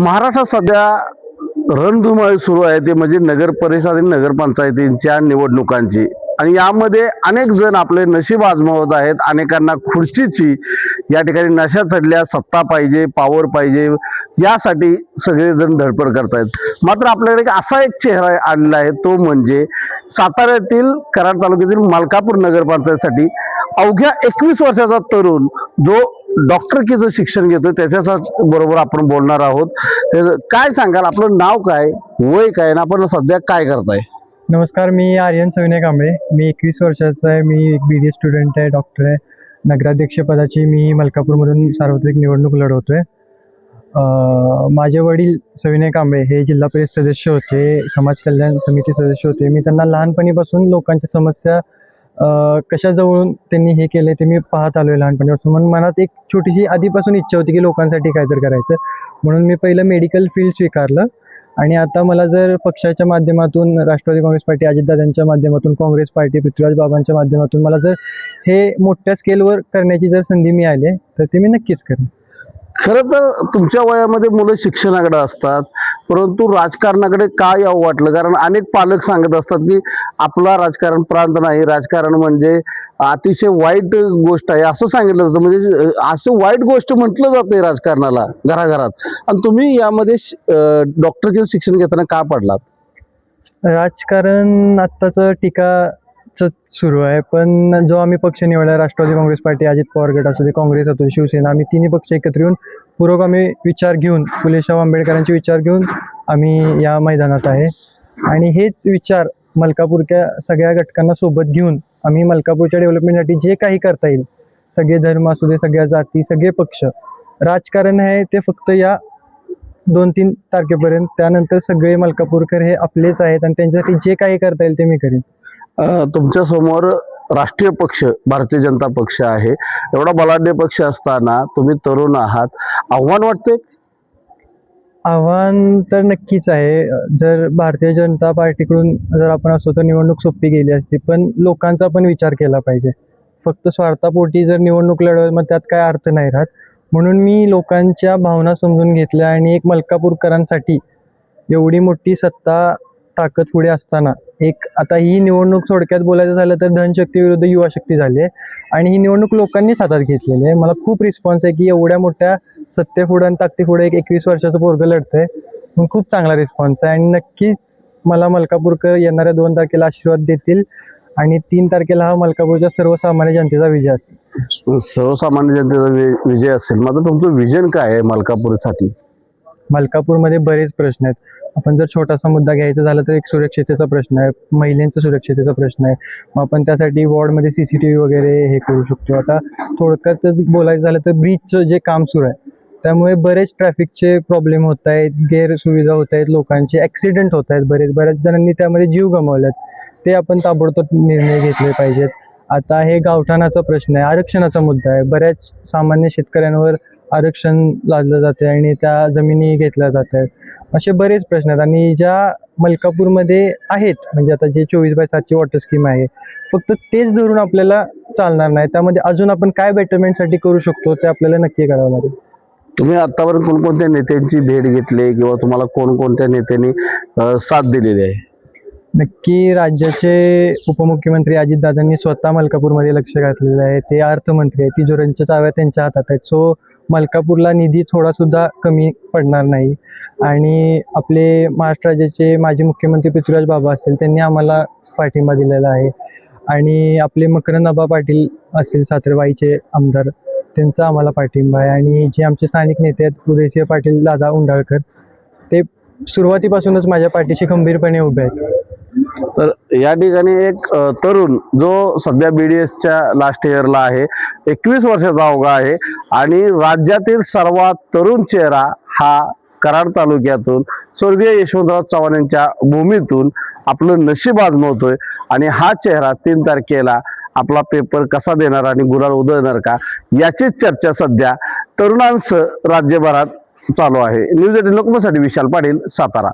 महाराष्ट्रात सध्या रणधुमाळी सुरू आहे ते म्हणजे नगर परिषद आणि नगरपंचायतींच्या निवडणुकांची. आणि यामध्ये अनेक जण आपले नशीब आजमावत आहेत. अनेकांना खुर्चीची या ठिकाणी नशा चढल्या सत्ता पाहिजे पावर पाहिजे यासाठी सगळेजण धडपड करतायत. मात्र आपल्याकडे एक असा एक चेहरा आणला आहे तो म्हणजे साताऱ्यातील कराड तालुक्यातील मालकापूर नगरपंचायतीसाठी अवघ्या एकवीस वर्षाचा तरुण जो डॉक्टरकीचं शिक्षण घेतोय त्याच्याच बरोबर आपण बोलणार आहोत. त्याचं काय सांगाल? आपलं नाव काय? वय काय? आणि आपण सध्या काय करताय? नमस्कार मी आर्यन सविनय कांबळे. मी एकवीस वर्षाचा आहे. मी एक बी डी स्टुडंट आहे डॉक्टर आहे. नगराध्यक्ष पदाची मी मलकापूरमधून सार्वत्रिक निवडणूक लढवतोय. आहे माझे वडील सविनय कांबळे हे जिल्हा परिषद सदस्य होते समाज कल्याण समिती सदस्य होते. मी त्यांना लहानपणीपासून लोकांच्या समस्या कशाजवळून त्यांनी हे केलं ते मी पाहत आलो आहे लहानपणीपासून. म्हणून मनात एक छोटीशी आधीपासून इच्छा होती की लोकांसाठी काहीतरी करायचं. म्हणून मी पहिलं मेडिकल फील्ड स्वीकारलं. आणि आता मला जर पक्षाच्या माध्यमातून राष्ट्रवादी काँग्रेस पार्टी अजितदादांच्या माध्यमातून काँग्रेस पार्टी पृथ्वीराज बाबांच्या माध्यमातून मला जर हे मोठ्या स्केलवर करण्याची जर संधी मिळाली तर ते मी नक्कीच करेन. खरं तर तुमच्या वयामध्ये मुलं शिक्षणाकडे असतात परंतु राजकारणाकडे का यावं वाटलं? कारण अनेक पालक सांगत असतात की आपला राजकारण प्रांत नाही राजकारण म्हणजे अतिशय वाईट गोष्ट आहे असं सांगितलं जातं. म्हणजे असं वाईट गोष्ट म्हटलं जाते राजकारणाला घराघरात. आणि तुम्ही यामध्ये डॉक्टरचे शिक्षण घेताना का पडलात? राजकारण आत्ताचं टीका टीकाच सुरू आहे पण जो आम्ही पक्ष निवडला राष्ट्रवादी काँग्रेस पार्टी अजित पवार गट असू दे काँग्रेस असू दे शिवसेना आम्ही तिन्ही पक्ष एकत्र येऊन पुरोगामी विचार घेऊन फुले शाहू आंबेडकरांचे विचार घेऊन आम्ही या मैदानात आहे. आणि हेच विचार मलकापूरच्या सगळ्या घटकांना सोबत घेऊन आम्ही मलकापूरच्या डेव्हलपमेंटसाठी जे काही करता येईल सगळे धर्म असू दे सगळ्या जाती सगळे पक्ष राजकारण आहे ते फक्त या दोन तीन तारखेपर्यंत. त्यानंतर सगळे मलकापूरकर हे आपलेच आहेत आणि त्यांच्यासाठी जे काही करता येईल ते मी करेन. तुमच्यासमोर राष्ट्रीय पक्ष भारतीय जनता पक्ष आहे. एवढा बलाढ्य पक्ष असताना तुम्ही तरुण आहात. आव्हान वाटते आव्हान तर नक्कीच आहे. जर भारतीय जनता पार्टीकडून जर आपण असतो तर निवडणूक सोपी गेली असती पण लोकांचा पण विचार केला पाहिजे. फक्त स्वार्थापोटी जर निवडणूक लढवत मग त्यात काय अर्थ नाही राहत. म्हणून मी लोकांच्या भावना समजून घेतल्या आणि एक मलकापूरकरांसाठी एवढी मोठी सत्ता ताकद पुढे असताना. एक आता ही निवडणूक थोडक्यात बोलायचं झालं तर धनशक्ती विरुद्ध युवा शक्ती झाली आहे. आणि ही निवडणूक लोकांनीच हातात घेतलेली आहे. मला खूप रिस्पॉन्स आहे की एवढ्या मोठ्या सत्तेपुढे आणि ताकदीपुढे एक एकवीस वर्षाचं पोरगं लढतंय. म्हणून खूप चांगला रिस्पॉन्स आहे. आणि नक्कीच मला मलकापूरकर येणाऱ्या दोन तारखेला आशीर्वाद देतील. आणि तीन तारखेला हा मलकापूरच्या सर्वसामान्य जनतेचा विजय असेल. सर्वसामान्य जनतेचा वि- विजय असेल. मात्र तुमचं विजन काय आहे मलकापूरसाठी? मलकापूरमध्ये बरेच प्रश्न आहेत. आपण जर छोटासा मुद्दा घ्यायचा झाला तर एक सुरक्षितेचा प्रश्न आहे महिलांचा सुरक्षितेचा प्रश्न आहे. मग आपण त्यासाठी वॉर्डमध्ये सी सी टी व्ही वगैरे हे करू शकतो. आता थोडक्यात बोलायचं झालं तर ब्रिजचं जे काम सुरू आहे त्यामुळे बरेच ट्रॅफिकचे प्रॉब्लेम होत आहेत गैरसुविधा होत आहेत लोकांचे ॲक्सिडेंट होत आहेत बरेच. बऱ्याच जणांनी त्यामध्ये जीव गमावलेत. ते आपण ताबडतोब निर्णय घेतले पाहिजेत. आता हे गावठाणाचा प्रश्न आहे आरक्षणाचा मुद्दा आहे. बऱ्याच सामान्य शेतकऱ्यांवर आरक्षण लादलं जाते आणि त्या जमिनी घेतल्या जात आहेत असे बरेच प्रश्न आहेत. आणि ज्या मलकापूरमध्ये आहेत म्हणजे आता जे चोवीस बाय सातची वॉटर स्कीम आहे फक्त तेच धरून आपल्याला चालणार नाही. त्यामध्ये अजून आपण काय बेटरमेंटसाठी करू शकतो ते आपल्याला नक्की करावं लागेल. तुम्ही आतापर्यंत कोणकोणत्या नेत्यांची भेट घेतली किंवा तुम्हाला कोणकोणत्या नेत्यांनी साथ दिलेली आहे? नक्की राज्याचे उपमुख्यमंत्री अजितदादांनी स्वतः मलकापूरमध्ये लक्ष घातलेलं आहे. ते अर्थमंत्री आहेत. तिजोऱ्यांच्या चाव्या त्यांच्या हातात आहेत. सो मलकापूरला निधी थोडासुद्धा कमी पडणार नाही. आणि आपले महाराष्ट्र राज्याचे माजी मुख्यमंत्री पृथ्वीराज बाबा असतील त्यांनी आम्हाला पाठिंबा दिलेला आहे. आणि आपले मकरंद आबा पाटील असतील सातरबाईचे आमदार त्यांचा आम्हाला पाठिंबा आहे. आणि जे आमचे स्थानिक नेते आहेत उदयसिंह पाटील दादा उंडाळकर ते सुरुवातीपासूनच माझ्या पाठीशी खंबीरपणे उभे आहेत. तर या ठिकाणी एक तरुण जो सध्या बी डी एसच्या लास्ट इयरला आहे एकवीस वर्षाचा अवघा आहे आणि राज्यातील सर्वात तरुण चेहरा हा कराड तालुक्यातून स्वर्गीय यशवंतराव चव्हाण यांच्या भूमीतून आपलं नशीब आजमवतोय आणि हा चेहरा तीन तारखेला आपला पेपर कसा देणार आणि गुलाल उधळणार का याचीच चर्चा सध्या तरुणांसह राज्यभरात चालू आहे. न्यूज एटीन लोकमतसाठी विशाल पाटील सातारा.